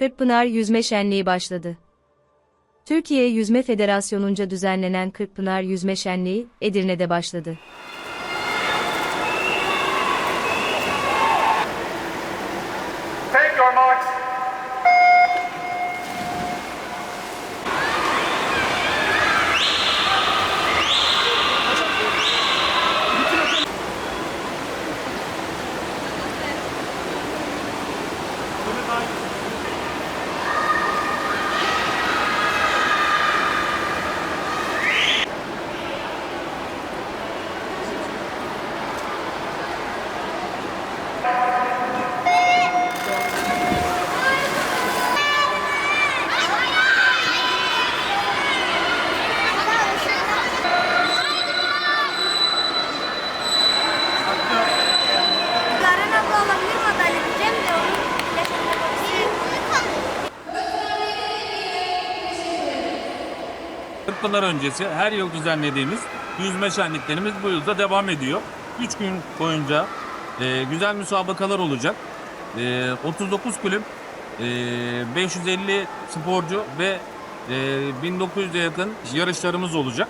Kırkpınar Yüzme Şenliği başladı. Türkiye Yüzme Federasyonu'nca düzenlenen Kırkpınar Yüzme Şenliği, Edirne'de başladı. Take your marks. Garen 40'lar öncesi her yıl düzenlediğimiz yüzme şenliklerimiz bu yılda devam ediyor. 3 gün boyunca e, güzel müsabakalar olacak. E, 39 kulüp, e, 550 sporcu ve e, 1900'e yakın yarışlarımız olacak.